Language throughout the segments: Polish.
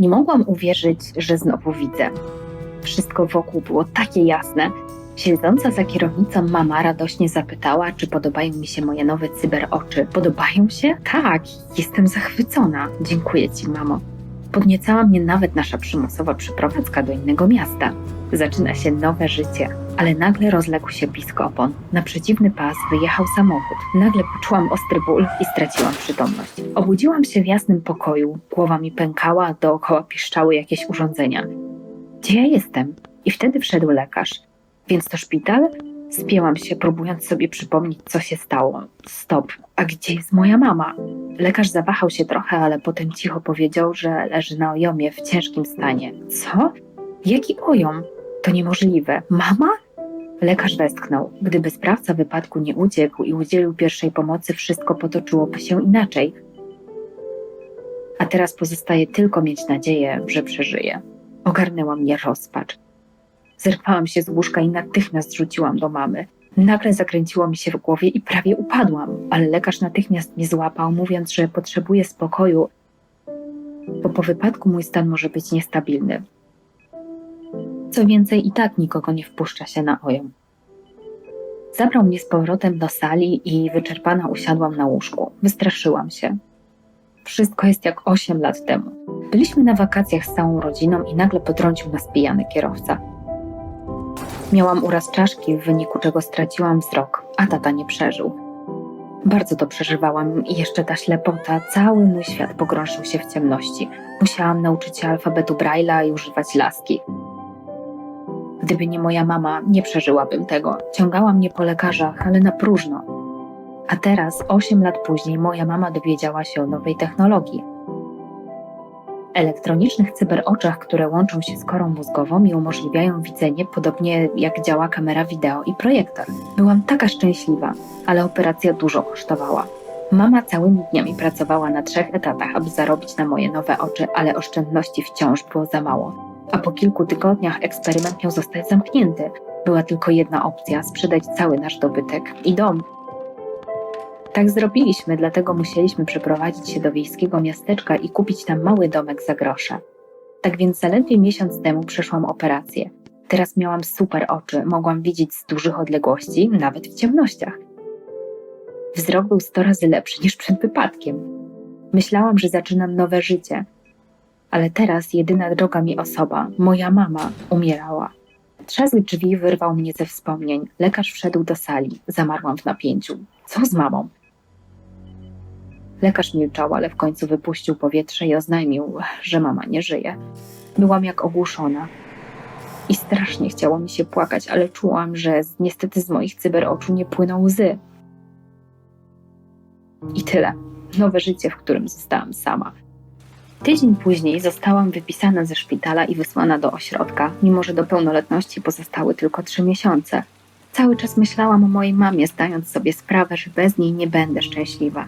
Nie mogłam uwierzyć, że znowu widzę. Wszystko wokół było takie jasne. Siedząca za kierownicą mama radośnie zapytała, czy podobają mi się moje nowe cyber oczy. Podobają się? Tak, jestem zachwycona. Dziękuję ci, mamo. Podniecała mnie nawet nasza przymusowa przeprowadzka do innego miasta. Zaczyna się nowe życie, ale nagle rozległ się blisko opon. Na przeciwny pas wyjechał samochód. Nagle poczułam ostry ból i straciłam przytomność. Obudziłam się w jasnym pokoju, głowa mi pękała, dookoła piszczały jakieś urządzenia. Gdzie ja jestem? I wtedy wszedł lekarz. Więc to szpital? Spięłam się, próbując sobie przypomnieć, co się stało. Stop, a gdzie jest moja mama? Lekarz zawahał się trochę, ale potem cicho powiedział, że leży na ojomie w ciężkim stanie. Co? Jaki ojom? To niemożliwe. Mama? Lekarz westchnął. Gdyby sprawca wypadku nie uciekł i udzielił pierwszej pomocy, wszystko potoczyłoby się inaczej. A teraz pozostaje tylko mieć nadzieję, że przeżyje. Ogarnęła mnie rozpacz. Zerwałam się z łóżka i natychmiast rzuciłam do mamy. Nagle zakręciło mi się w głowie i prawie upadłam, ale lekarz natychmiast mnie złapał, mówiąc, że potrzebuję spokoju, bo po wypadku mój stan może być niestabilny. Co więcej, i tak nikogo nie wpuszcza się na ojom. Zabrał mnie z powrotem do sali i wyczerpana usiadłam na łóżku. Wystraszyłam się. Wszystko jest jak 8 lat temu. Byliśmy na wakacjach z całą rodziną i nagle potrącił nas pijany kierowca. Miałam uraz czaszki, w wyniku czego straciłam wzrok, a tata nie przeżył. Bardzo to przeżywałam i jeszcze ta ślepota, cały mój świat pogrążył się w ciemności. Musiałam nauczyć się alfabetu Braille'a i używać laski. Gdyby nie moja mama, nie przeżyłabym tego. Ciągała mnie po lekarzach, ale na próżno. A teraz, 8 lat później, moja mama dowiedziała się o nowej technologii. Elektronicznych cyberoczach, które łączą się z korą mózgową i umożliwiają widzenie, podobnie jak działa kamera wideo i projektor. Byłam taka szczęśliwa, ale operacja dużo kosztowała. Mama całymi dniami pracowała na trzech etatach, aby zarobić na moje nowe oczy, ale oszczędności wciąż było za mało. A po kilku tygodniach eksperyment miał zostać zamknięty. Była tylko jedna opcja sprzedać cały nasz dobytek i dom. Tak zrobiliśmy, dlatego musieliśmy przeprowadzić się do wiejskiego miasteczka i kupić tam mały domek za grosze. Tak więc zaledwie miesiąc temu przeszłam operację. Teraz miałam super oczy, mogłam widzieć z dużych odległości, nawet w ciemnościach. Wzrok był sto razy lepszy niż przed wypadkiem. Myślałam, że zaczynam nowe życie, ale teraz jedyna droga mi osoba, moja mama, umierała. Trzask drzwi wyrwał mnie ze wspomnień. Lekarz wszedł do sali. Zamarłam w napięciu. Co z mamą? Lekarz milczał, ale w końcu wypuścił powietrze i oznajmił, że mama nie żyje. Byłam jak ogłuszona. I strasznie chciało mi się płakać, ale czułam, że niestety z moich cyberoczu nie płyną łzy. I tyle. Nowe życie, w którym zostałam sama. Tydzień później zostałam wypisana ze szpitala i wysłana do ośrodka, mimo że do pełnoletności pozostały tylko trzy miesiące. Cały czas myślałam o mojej mamie, zdając sobie sprawę, że bez niej nie będę szczęśliwa.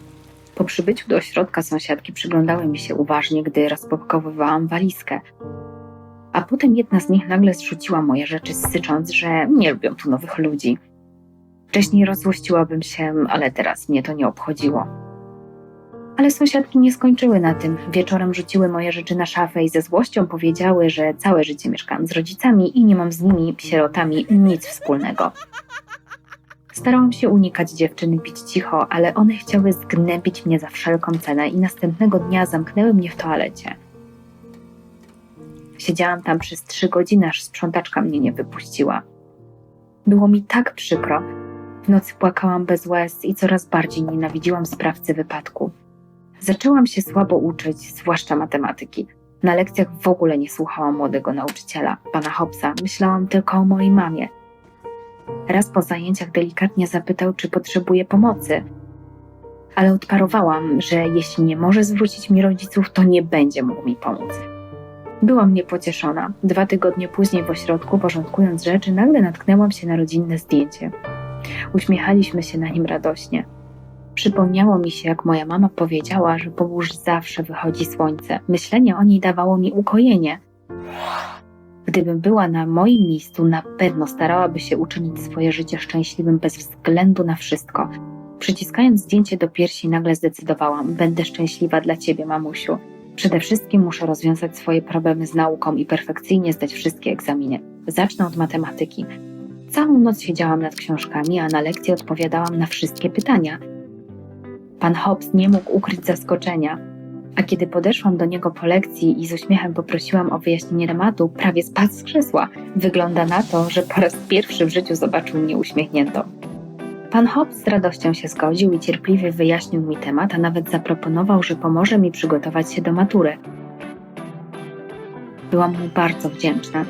Po przybyciu do ośrodka sąsiadki przyglądały mi się uważnie, gdy rozpakowywałam walizkę. A potem jedna z nich nagle zrzuciła moje rzeczy, sycząc, że nie lubią tu nowych ludzi. Wcześniej rozłościłabym się, ale teraz mnie to nie obchodziło. Ale sąsiadki nie skończyły na tym. Wieczorem rzuciły moje rzeczy na szafę i ze złością powiedziały, że całe życie mieszkam z rodzicami i nie mam z nimi, sierotami, nic wspólnego. Starałam się unikać dziewczyny, pić cicho, ale one chciały zgnębić mnie za wszelką cenę i następnego dnia zamknęły mnie w toalecie. Siedziałam tam przez trzy godziny, aż sprzątaczka mnie nie wypuściła. Było mi tak przykro. W nocy płakałam bez łez i coraz bardziej nienawidziłam sprawcy wypadku. Zaczęłam się słabo uczyć, zwłaszcza matematyki. Na lekcjach w ogóle nie słuchałam młodego nauczyciela, pana Hobsa. Myślałam tylko o mojej mamie. Raz po zajęciach delikatnie zapytał, czy potrzebuje pomocy. Ale odparowałam, że jeśli nie może zwrócić mi rodziców, to nie będzie mógł mi pomóc. Byłam niepocieszona. Dwa tygodnie później w ośrodku, porządkując rzeczy, nagle natknęłam się na rodzinne zdjęcie. Uśmiechaliśmy się na nim radośnie. Przypomniało mi się, jak moja mama powiedziała, że po burz zawsze wychodzi słońce. Myślenie o niej dawało mi ukojenie. Gdybym była na moim miejscu, na pewno starałaby się uczynić swoje życie szczęśliwym bez względu na wszystko. Przyciskając zdjęcie do piersi, nagle zdecydowałam: Będę szczęśliwa dla ciebie, mamusiu. Przede wszystkim muszę rozwiązać swoje problemy z nauką i perfekcyjnie zdać wszystkie egzaminy. Zacznę od matematyki. Całą noc siedziałam nad książkami, a na lekcji odpowiadałam na wszystkie pytania. Pan Hobbs nie mógł ukryć zaskoczenia, a kiedy podeszłam do niego po lekcji i z uśmiechem poprosiłam o wyjaśnienie tematu, prawie spadł z krzesła. Wygląda na to, że po raz pierwszy w życiu zobaczył mnie uśmiechniętą. Pan Hobbs z radością się zgodził i cierpliwie wyjaśnił mi temat, a nawet zaproponował, że pomoże mi przygotować się do matury. Byłam mu bardzo wdzięczna.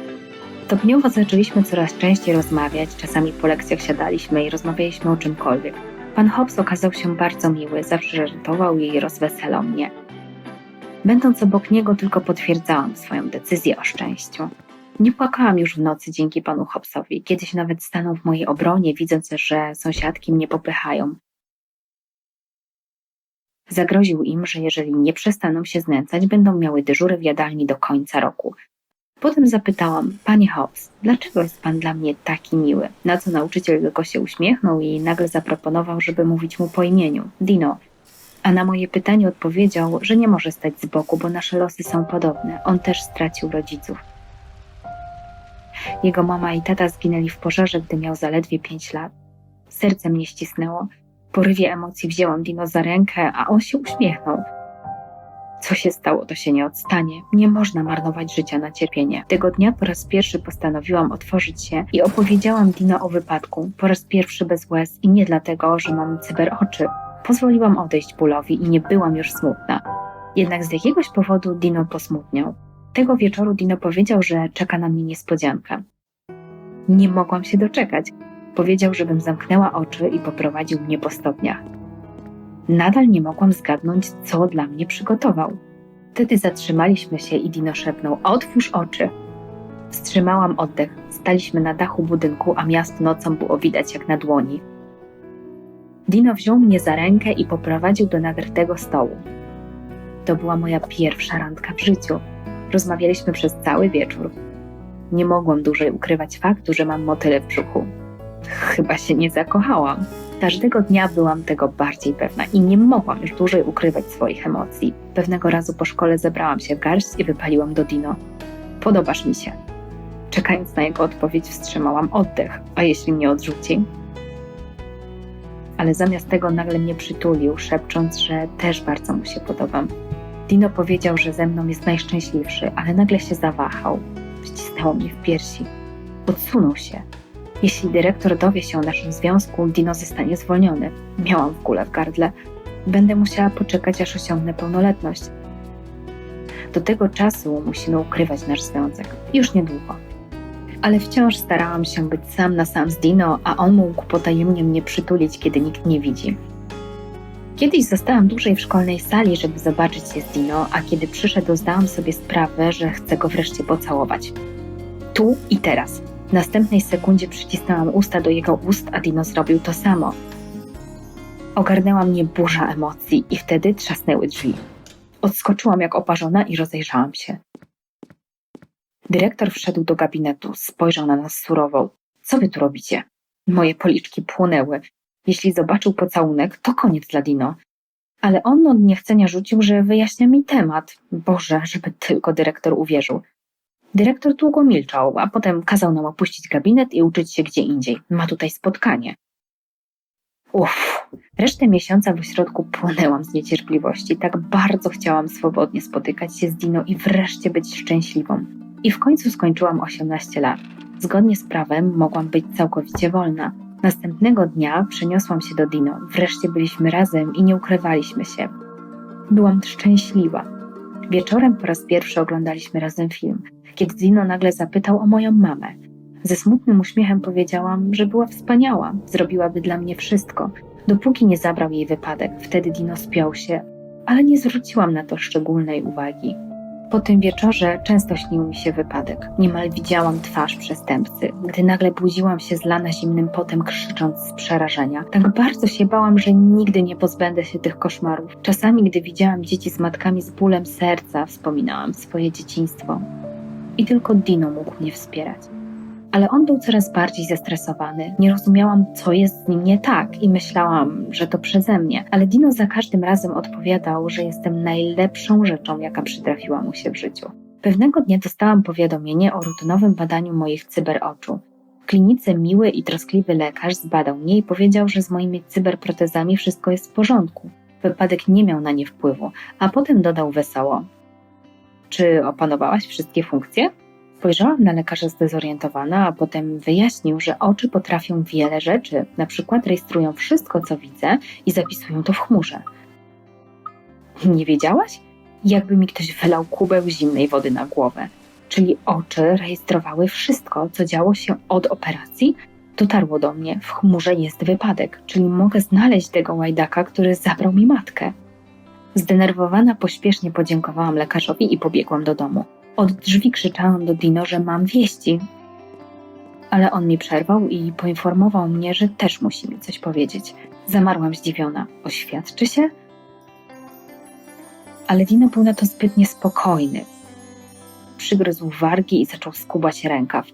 Stopniowo zaczęliśmy coraz częściej rozmawiać, czasami po lekcjach siadaliśmy i rozmawialiśmy o czymkolwiek. Pan Hobbs okazał się bardzo miły, zawsze żartował i rozweselał mnie. Będąc obok niego, tylko potwierdzałam swoją decyzję o szczęściu. Nie płakałam już w nocy dzięki panu Hobbsowi. Kiedyś nawet stanął w mojej obronie, widząc, że sąsiadki mnie popychają. Zagroził im, że jeżeli nie przestaną się znęcać, będą miały dyżury w jadalni do końca roku. Potem zapytałam, panie Hobbs, dlaczego jest pan dla mnie taki miły? Na co nauczyciel tylko się uśmiechnął i nagle zaproponował, żeby mówić mu po imieniu. Dino. A na moje pytanie odpowiedział, że nie może stać z boku, bo nasze losy są podobne. On też stracił rodziców. Jego mama i tata zginęli w pożarze, gdy miał zaledwie pięć lat. Serce mnie ścisnęło. W porywie emocji wzięłam Dino za rękę, a on się uśmiechnął. Co się stało, to się nie odstanie. Nie można marnować życia na cierpienie. Tego dnia po raz pierwszy postanowiłam otworzyć się i opowiedziałam Dino o wypadku. Po raz pierwszy bez łez i nie dlatego, że mam cyberoczy. Pozwoliłam odejść bólowi i nie byłam już smutna. Jednak z jakiegoś powodu Dino posmutniał. Tego wieczoru Dino powiedział, że czeka na mnie niespodzianka. Nie mogłam się doczekać. Powiedział, żebym zamknęła oczy i poprowadził mnie po stopniach. Nadal nie mogłam zgadnąć, co dla mnie przygotował. Wtedy zatrzymaliśmy się i Dino szepnął: Otwórz oczy. Wstrzymałam oddech. Staliśmy na dachu budynku, a miasto nocą było widać jak na dłoni. Dino wziął mnie za rękę i poprowadził do nagrytego stołu. To była moja pierwsza randka w życiu. Rozmawialiśmy przez cały wieczór. Nie mogłam dłużej ukrywać faktu, że mam motyle w brzuchu. Chyba się nie zakochałam. Każdego dnia byłam tego bardziej pewna i nie mogłam już dłużej ukrywać swoich emocji. Pewnego razu po szkole zebrałam się w garść i wypaliłam do Dino. Podobasz mi się. Czekając na jego odpowiedź, wstrzymałam oddech. A jeśli mnie odrzuci? Ale zamiast tego nagle mnie przytulił, szepcząc, że też bardzo mu się podobam. Dino powiedział, że ze mną jest najszczęśliwszy, ale nagle się zawahał. Ścisnęło mnie w piersi. Odsunął się. Jeśli dyrektor dowie się o naszym związku, Dino zostanie zwolniony. Miałam w kule w gardle. Będę musiała poczekać, aż osiągnę pełnoletność. Do tego czasu musimy ukrywać nasz związek. Już niedługo. Ale wciąż starałam się być sam na sam z Dino, a on mógł potajemnie mnie przytulić, kiedy nikt nie widzi. Kiedyś zostałam dłużej w szkolnej sali, żeby zobaczyć się z Dino, a kiedy przyszedł, zdałam sobie sprawę, że chcę go wreszcie pocałować. Tu i teraz. W następnej sekundzie przycisnęłam usta do jego ust, a Dino zrobił to samo. Ogarnęła mnie burza emocji i wtedy trzasnęły drzwi. Odskoczyłam jak oparzona i rozejrzałam się. Dyrektor wszedł do gabinetu, spojrzał na nas surowo. Co wy tu robicie? Moje policzki płonęły. Jeśli zobaczył pocałunek, to koniec dla Dino. Ale on od niechcenia rzucił, że wyjaśnia mi temat. Boże, żeby tylko dyrektor uwierzył. Dyrektor długo milczał, a potem kazał nam opuścić gabinet i uczyć się gdzie indziej. Ma tutaj spotkanie. Uff, resztę miesiąca w ośrodku płonęłam z niecierpliwości. Tak bardzo chciałam swobodnie spotykać się z Dino i wreszcie być szczęśliwą. I w końcu skończyłam 18 lat. Zgodnie z prawem mogłam być całkowicie wolna. Następnego dnia przeniosłam się do Dino. Wreszcie byliśmy razem i nie ukrywaliśmy się. Byłam szczęśliwa. Wieczorem po raz pierwszy oglądaliśmy razem film, kiedy Dino nagle zapytał o moją mamę. Ze smutnym uśmiechem powiedziałam, że była wspaniała, zrobiłaby dla mnie wszystko, dopóki nie zabrał jej wypadek. Wtedy Dino spiął się, ale nie zwróciłam na to szczególnej uwagi. Po tym wieczorze często śnił mi się wypadek. Niemal widziałam twarz przestępcy, gdy nagle budziłam się zlana zimnym potem, krzycząc z przerażenia. Tak bardzo się bałam, że nigdy nie pozbędę się tych koszmarów. Czasami, gdy widziałam dzieci z matkami z bólem serca, wspominałam swoje dzieciństwo. I tylko Dino mógł mnie wspierać. Ale on był coraz bardziej zestresowany. Nie rozumiałam, co jest z nim nie tak i myślałam, że to przeze mnie. Ale Dino za każdym razem odpowiadał, że jestem najlepszą rzeczą, jaka przytrafiła mu się w życiu. Pewnego dnia dostałam powiadomienie o rutynowym badaniu moich cyberoczu. W klinice miły i troskliwy lekarz zbadał mnie i powiedział, że z moimi cyberprotezami wszystko jest w porządku. Wypadek nie miał na nie wpływu, a potem dodał wesoło. Czy opanowałaś wszystkie funkcje? Spojrzałam na lekarza zdezorientowana, a potem wyjaśnił, że oczy potrafią wiele rzeczy, na przykład rejestrują wszystko, co widzę i zapisują to w chmurze. Nie wiedziałaś? Jakby mi ktoś wylał kubeł zimnej wody na głowę. Czyli oczy rejestrowały wszystko, co działo się od operacji? Dotarło do mnie, w chmurze jest wypadek, czyli mogę znaleźć tego łajdaka, który zabrał mi matkę. Zdenerwowana pośpiesznie podziękowałam lekarzowi i pobiegłam do domu. Od drzwi krzyczałam do Dino, że mam wieści. Ale on mi przerwał i poinformował mnie, że też musi mi coś powiedzieć. Zamarłam zdziwiona. Oświadczy się? Ale Dino był na to zbyt niespokojny. Przygryzł wargi i zaczął skubać rękaw.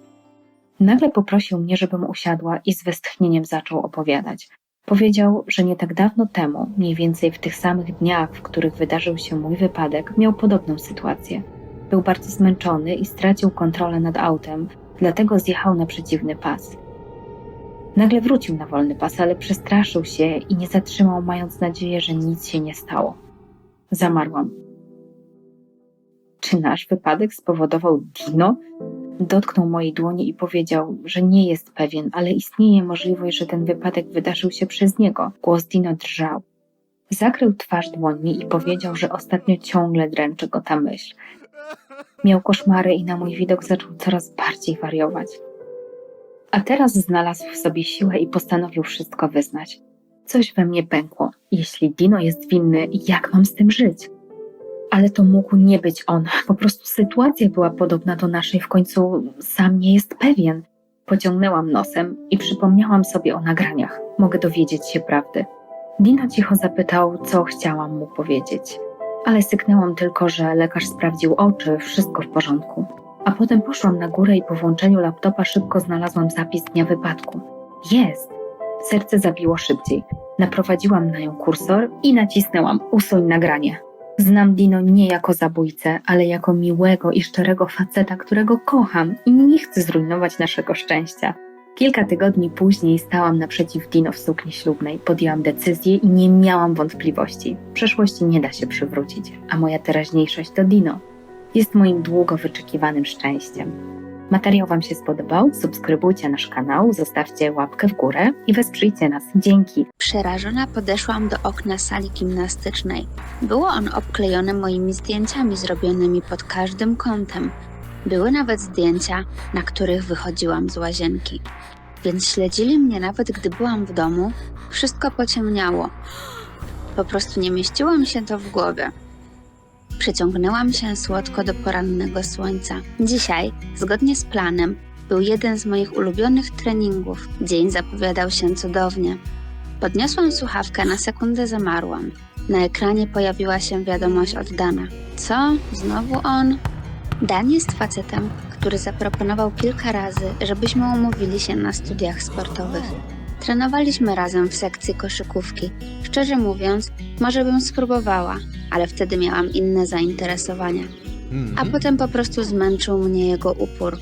Nagle poprosił mnie, żebym usiadła i z westchnieniem zaczął opowiadać. Powiedział, że nie tak dawno temu, mniej więcej w tych samych dniach, w których wydarzył się mój wypadek, miał podobną sytuację. Był bardzo zmęczony i stracił kontrolę nad autem, dlatego zjechał na przeciwny pas. Nagle wrócił na wolny pas, ale przestraszył się i nie zatrzymał, mając nadzieję, że nic się nie stało. Zamarłam. Czy nasz wypadek spowodował Dino? Dotknął mojej dłoni i powiedział, że nie jest pewien, ale istnieje możliwość, że ten wypadek wydarzył się przez niego. Głos Dino drżał. Zakrył twarz dłońmi i powiedział, że ostatnio ciągle dręczy go ta myśl. Miał koszmary i na mój widok zaczął coraz bardziej wariować. A teraz znalazł w sobie siłę i postanowił wszystko wyznać. Coś we mnie pękło. Jeśli Dino jest winny, jak mam z tym żyć? Ale to mógł nie być on. Po prostu sytuacja była podobna do naszej. W końcu sam nie jest pewien. Pociągnęłam nosem i przypomniałam sobie o nagraniach. Mogę dowiedzieć się prawdy. Dino cicho zapytał, co chciałam mu powiedzieć. Ale syknęłam tylko, że lekarz sprawdził oczy, wszystko w porządku. A potem poszłam na górę i po włączeniu laptopa szybko znalazłam zapis dnia wypadku. Jest! Serce zabiło szybciej. Naprowadziłam na nią kursor i nacisnęłam usuń nagranie. Znam Dino nie jako zabójcę, ale jako miłego i szczerego faceta, którego kocham i nie chcę zrujnować naszego szczęścia. Kilka tygodni później stałam naprzeciw Dino w sukni ślubnej, podjęłam decyzję i nie miałam wątpliwości. Przeszłości nie da się przywrócić, a moja teraźniejszość to Dino. Jest moim długo wyczekiwanym szczęściem. Materiał Wam się spodobał? Subskrybujcie nasz kanał, zostawcie łapkę w górę i wesprzyjcie nas. Dzięki! Przerażona podeszłam do okna sali gimnastycznej. Było on obklejone moimi zdjęciami zrobionymi pod każdym kątem. Były nawet zdjęcia, na których wychodziłam z łazienki. Więc śledzili mnie nawet gdy byłam w domu. Wszystko pociemniało. Po prostu nie mieściło mi się to w głowie. Przeciągnęłam się słodko do porannego słońca. Dzisiaj, zgodnie z planem, był jeden z moich ulubionych treningów. Dzień zapowiadał się cudownie. Podniosłam słuchawkę, na sekundę zamarłam. Na ekranie pojawiła się wiadomość od Dana. Co? Znowu on? Dan jest facetem, który zaproponował kilka razy, żebyśmy umówili się na studiach sportowych. Trenowaliśmy razem w sekcji koszykówki. Szczerze mówiąc, może bym spróbowała, ale wtedy miałam inne zainteresowania. A potem po prostu zmęczył mnie jego upór.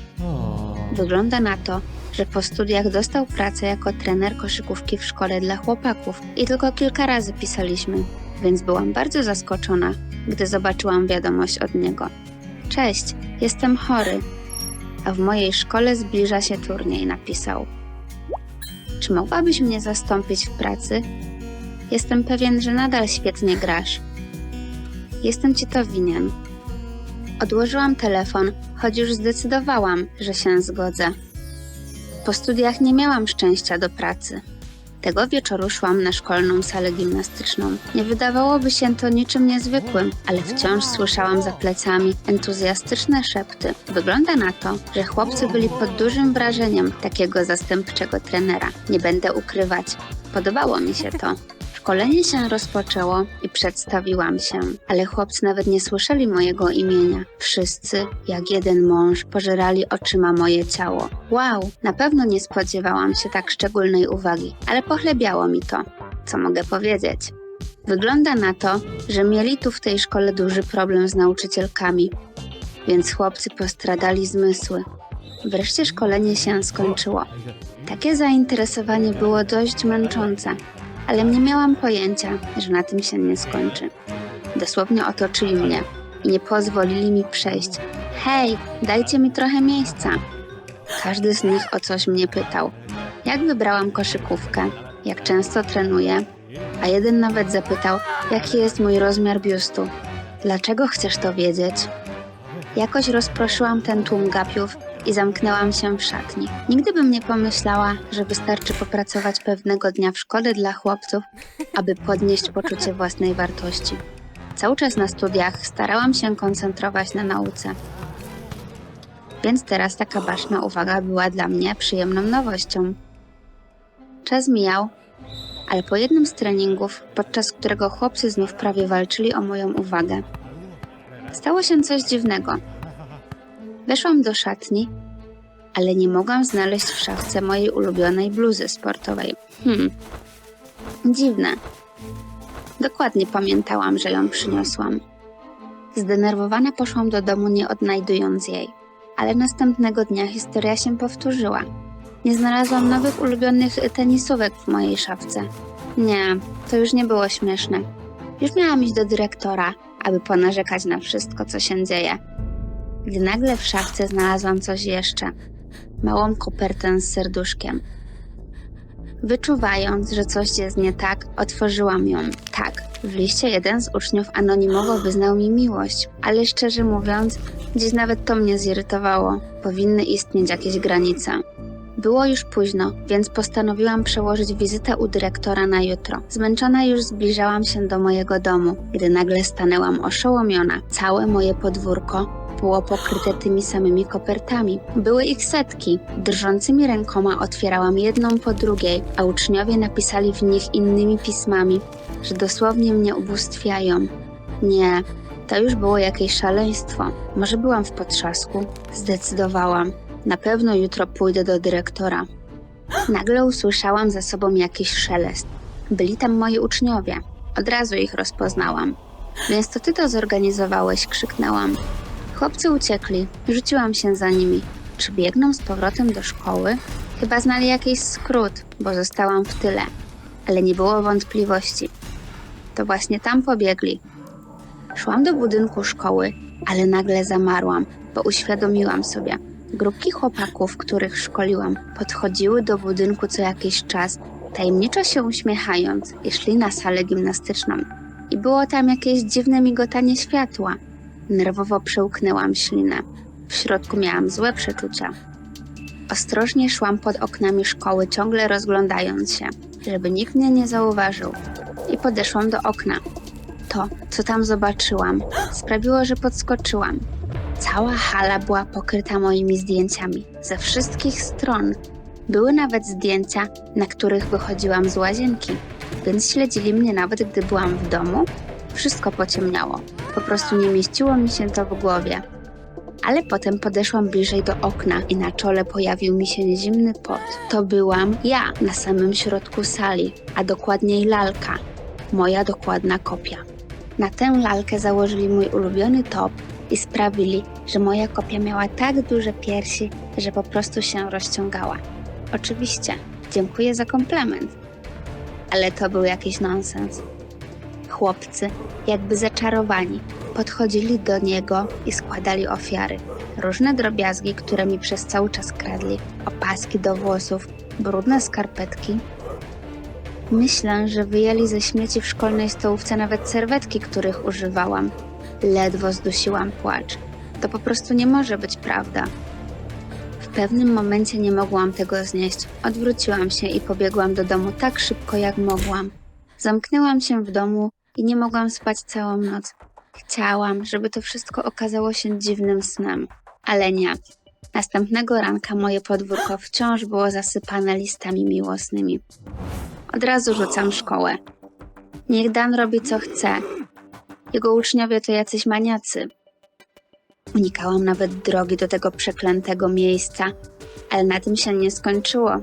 Wygląda na to, że po studiach dostał pracę jako trener koszykówki w szkole dla chłopaków i tylko kilka razy pisaliśmy, więc byłam bardzo zaskoczona, gdy zobaczyłam wiadomość od niego. Cześć, jestem chory, a w mojej szkole zbliża się turniej, napisał. Czy mogłabyś mnie zastąpić w pracy? Jestem pewien, że nadal świetnie grasz. Jestem ci to winien. Odłożyłam telefon, choć już zdecydowałam, że się zgodzę. Po studiach nie miałam szczęścia do pracy. Tego wieczoru szłam na szkolną salę gimnastyczną. Nie wydawałoby się to niczym niezwykłym, ale wciąż słyszałam za plecami entuzjastyczne szepty. Wygląda na to, że chłopcy byli pod dużym wrażeniem takiego zastępczego trenera. Nie będę ukrywać, podobało mi się to. Szkolenie się rozpoczęło i przedstawiłam się, ale chłopcy nawet nie słyszeli mojego imienia. Wszyscy, jak jeden mąż, pożerali oczyma moje ciało. Wow, na pewno nie spodziewałam się tak szczególnej uwagi, ale pochlebiało mi to. Co mogę powiedzieć? Wygląda na to, że mieli tu w tej szkole duży problem z nauczycielkami, więc chłopcy postradali zmysły. Wreszcie szkolenie się skończyło. Takie zainteresowanie było dość męczące, ale nie miałam pojęcia, że na tym się nie skończy. Dosłownie otoczyli mnie i nie pozwolili mi przejść. Hej, dajcie mi trochę miejsca. Każdy z nich o coś mnie pytał. Jak wybrałam koszykówkę? Jak często trenuję? A jeden nawet zapytał, jaki jest mój rozmiar biustu. Dlaczego chcesz to wiedzieć? Jakoś rozproszyłam ten tłum gapiów i zamknęłam się w szatni. Nigdy bym nie pomyślała, że wystarczy popracować pewnego dnia w szkole dla chłopców, aby podnieść poczucie własnej wartości. Cały czas na studiach starałam się koncentrować na nauce. Więc teraz taka baczna uwaga była dla mnie przyjemną nowością. Czas mijał, ale po jednym z treningów, podczas którego chłopcy znów prawie walczyli o moją uwagę, stało się coś dziwnego. Weszłam do szatni, ale nie mogłam znaleźć w szafce mojej ulubionej bluzy sportowej. Hmm, dziwne. Dokładnie pamiętałam, że ją przyniosłam. Zdenerwowana poszłam do domu, nie odnajdując jej, ale następnego dnia historia się powtórzyła. Nie znalazłam nowych ulubionych tenisówek w mojej szafce. Nie, to już nie było śmieszne. Już miałam iść do dyrektora, aby ponarzekać na wszystko, co się dzieje. Gdy nagle w szafce znalazłam coś jeszcze. Małą kopertę z serduszkiem. Wyczuwając, że coś jest nie tak, otworzyłam ją. Tak, w liście jeden z uczniów anonimowo wyznał mi miłość, ale szczerze mówiąc, gdzieś nawet to mnie zirytowało. Powinny istnieć jakieś granice. Było już późno, więc postanowiłam przełożyć wizytę u dyrektora na jutro. Zmęczona już zbliżałam się do mojego domu, gdy nagle stanęłam oszołomiona. Całe moje podwórko było pokryte tymi samymi kopertami. Były ich setki. Drżącymi rękoma otwierałam jedną po drugiej, a uczniowie napisali w nich innymi pismami, że dosłownie mnie ubóstwiają. Nie, to już było jakieś szaleństwo. Może byłam w potrzasku? Zdecydowałam. Na pewno jutro pójdę do dyrektora. Nagle usłyszałam za sobą jakiś szelest. Byli tam moi uczniowie. Od razu ich rozpoznałam. Więc to ty to zorganizowałeś, krzyknęłam. Chłopcy uciekli. Rzuciłam się za nimi. Czy biegną z powrotem do szkoły? Chyba znali jakiś skrót, bo zostałam w tyle. Ale nie było wątpliwości. To właśnie tam pobiegli. Szłam do budynku szkoły, ale nagle zamarłam, bo uświadomiłam sobie. Grupki chłopaków, których szkoliłam, podchodziły do budynku co jakiś czas, tajemniczo się uśmiechając i szli na salę gimnastyczną. I było tam jakieś dziwne migotanie światła. Nerwowo przełknęłam ślinę. W środku miałam złe przeczucia. Ostrożnie szłam pod oknami szkoły, ciągle rozglądając się, żeby nikt mnie nie zauważył. I podeszłam do okna. To, co tam zobaczyłam, sprawiło, że podskoczyłam. Cała hala była pokryta moimi zdjęciami ze wszystkich stron. Były nawet zdjęcia, na których wychodziłam z łazienki, więc śledzili mnie nawet gdy byłam w domu. Wszystko pociemniało. Po prostu nie mieściło mi się to w głowie. Ale potem podeszłam bliżej do okna i na czole pojawił mi się zimny pot. To byłam ja na samym środku sali, a dokładniej lalka. Moja dokładna kopia. Na tę lalkę założyli mój ulubiony top i sprawili, że moja kopia miała tak duże piersi, że po prostu się rozciągała. Oczywiście, dziękuję za komplement. Ale to był jakiś nonsens. Chłopcy, jakby zaczarowani, podchodzili do niego i składali ofiary. Różne drobiazgi, które mi przez cały czas kradli, opaski do włosów, brudne skarpetki. Myślę, że wyjęli ze śmieci w szkolnej stołówce nawet serwetki, których używałam. Ledwo zdusiłam płacz. To po prostu nie może być prawda. W pewnym momencie nie mogłam tego znieść. Odwróciłam się i pobiegłam do domu tak szybko, jak mogłam. Zamknęłam się w domu i nie mogłam spać całą noc. Chciałam, żeby to wszystko okazało się dziwnym snem, ale nie. Następnego ranka moje podwórko wciąż było zasypane listami miłosnymi. Od razu rzucam szkołę. Niech Dan robi co chce. Jego uczniowie to jacyś maniacy. Unikałam nawet drogi do tego przeklętego miejsca, ale na tym się nie skończyło.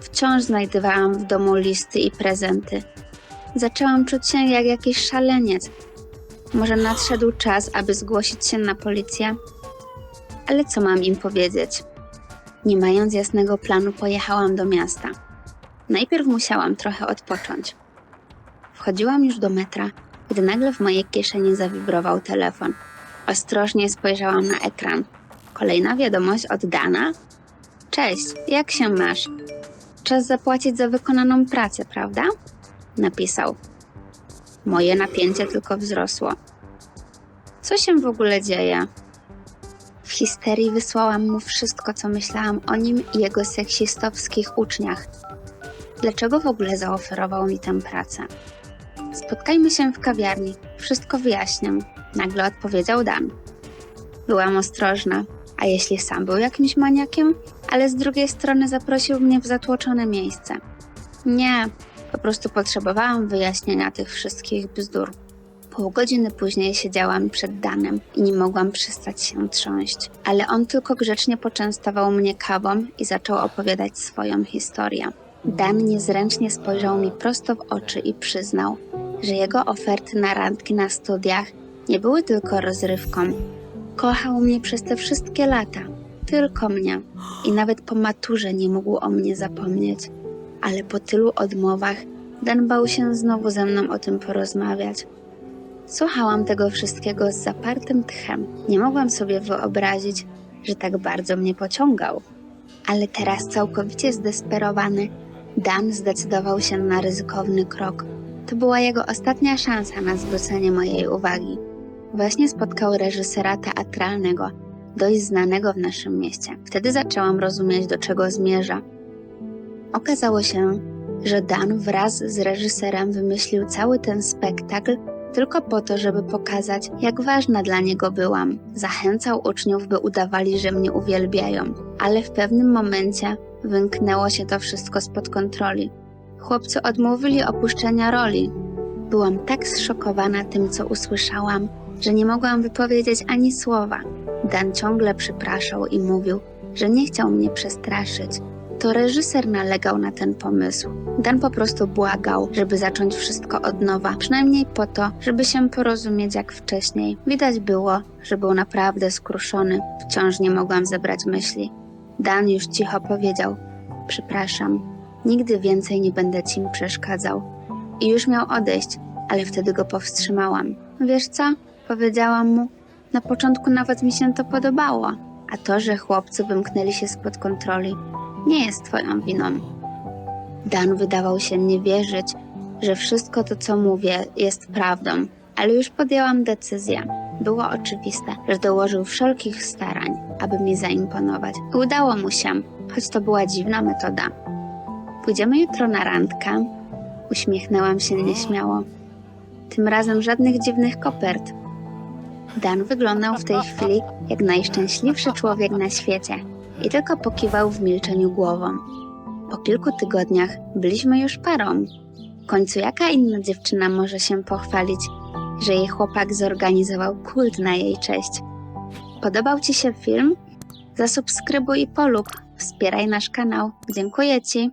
Wciąż znajdowałam w domu listy i prezenty. Zaczęłam czuć się jak jakiś szaleniec. Może nadszedł czas, aby zgłosić się na policję? Ale co mam im powiedzieć? Nie mając jasnego planu, pojechałam do miasta. Najpierw musiałam trochę odpocząć. Wchodziłam już do metra, gdy nagle w mojej kieszeni zawibrował telefon. Ostrożnie spojrzałam na ekran. Kolejna wiadomość od Dana. Cześć, jak się masz? Czas zapłacić za wykonaną pracę, prawda? Napisał. Moje napięcie tylko wzrosło. Co się w ogóle dzieje? W histerii wysłałam mu wszystko, co myślałam o nim i jego seksistowskich uczniach. Dlaczego w ogóle zaoferował mi tę pracę? Spotkajmy się w kawiarni, wszystko wyjaśnię. Nagle odpowiedział Dan. Byłam ostrożna, a jeśli sam był jakimś maniakiem, ale z drugiej strony zaprosił mnie w zatłoczone miejsce. Nie, po prostu potrzebowałam wyjaśnienia tych wszystkich bzdur. Pół godziny później siedziałam przed Danem i nie mogłam przestać się trząść, ale on tylko grzecznie poczęstował mnie kawą i zaczął opowiadać swoją historię. Dan niezręcznie spojrzał mi prosto w oczy i przyznał, że jego oferty na randki na studiach nie były tylko rozrywką. Kochał mnie przez te wszystkie lata, tylko mnie i nawet po maturze nie mógł o mnie zapomnieć. Ale po tylu odmowach Dan bał się znowu ze mną o tym porozmawiać. Słuchałam tego wszystkiego z zapartym tchem. Nie mogłam sobie wyobrazić, że tak bardzo mnie pociągał. Ale teraz całkowicie zdesperowany, Dan zdecydował się na ryzykowny krok. To była jego ostatnia szansa na zwrócenie mojej uwagi. Właśnie spotkał reżysera teatralnego, dość znanego w naszym mieście. Wtedy zaczęłam rozumieć, do czego zmierza. Okazało się, że Dan wraz z reżyserem wymyślił cały ten spektakl tylko po to, żeby pokazać, jak ważna dla niego byłam. Zachęcał uczniów, by udawali, że mnie uwielbiają, ale w pewnym momencie wymknęło się to wszystko spod kontroli. Chłopcy odmówili opuszczenia roli. Byłam tak zszokowana tym, co usłyszałam, że nie mogłam wypowiedzieć ani słowa. Dan ciągle przypraszał i mówił, że nie chciał mnie przestraszyć. To reżyser nalegał na ten pomysł. Dan po prostu błagał, żeby zacząć wszystko od nowa, przynajmniej po to, żeby się porozumieć jak wcześniej. Widać było, że był naprawdę skruszony. Wciąż nie mogłam zebrać myśli. Dan już cicho powiedział: Przepraszam, nigdy więcej nie będę ci przeszkadzał. I już miał odejść, ale wtedy go powstrzymałam. Wiesz co? Powiedziałam mu. Na początku nawet mi się to podobało, a to, że chłopcy wymknęli się spod kontroli, nie jest twoją winą. Dan wydawał się nie wierzyć, że wszystko to, co mówię, jest prawdą, ale już podjęłam decyzję. Było oczywiste, że dołożył wszelkich starań, aby mi zaimponować. Udało mu się, choć to była dziwna metoda. Pójdziemy jutro na randkę? Uśmiechnęłam się nieśmiało. Tym razem żadnych dziwnych kopert. Dan wyglądał w tej chwili jak najszczęśliwszy człowiek na świecie i tylko pokiwał w milczeniu głową. Po kilku tygodniach byliśmy już parą. W końcu jaka inna dziewczyna może się pochwalić, że jej chłopak zorganizował kult na jej cześć? Podobał Ci się film? Zasubskrybuj i polub. Wspieraj nasz kanał. Dziękuję Ci.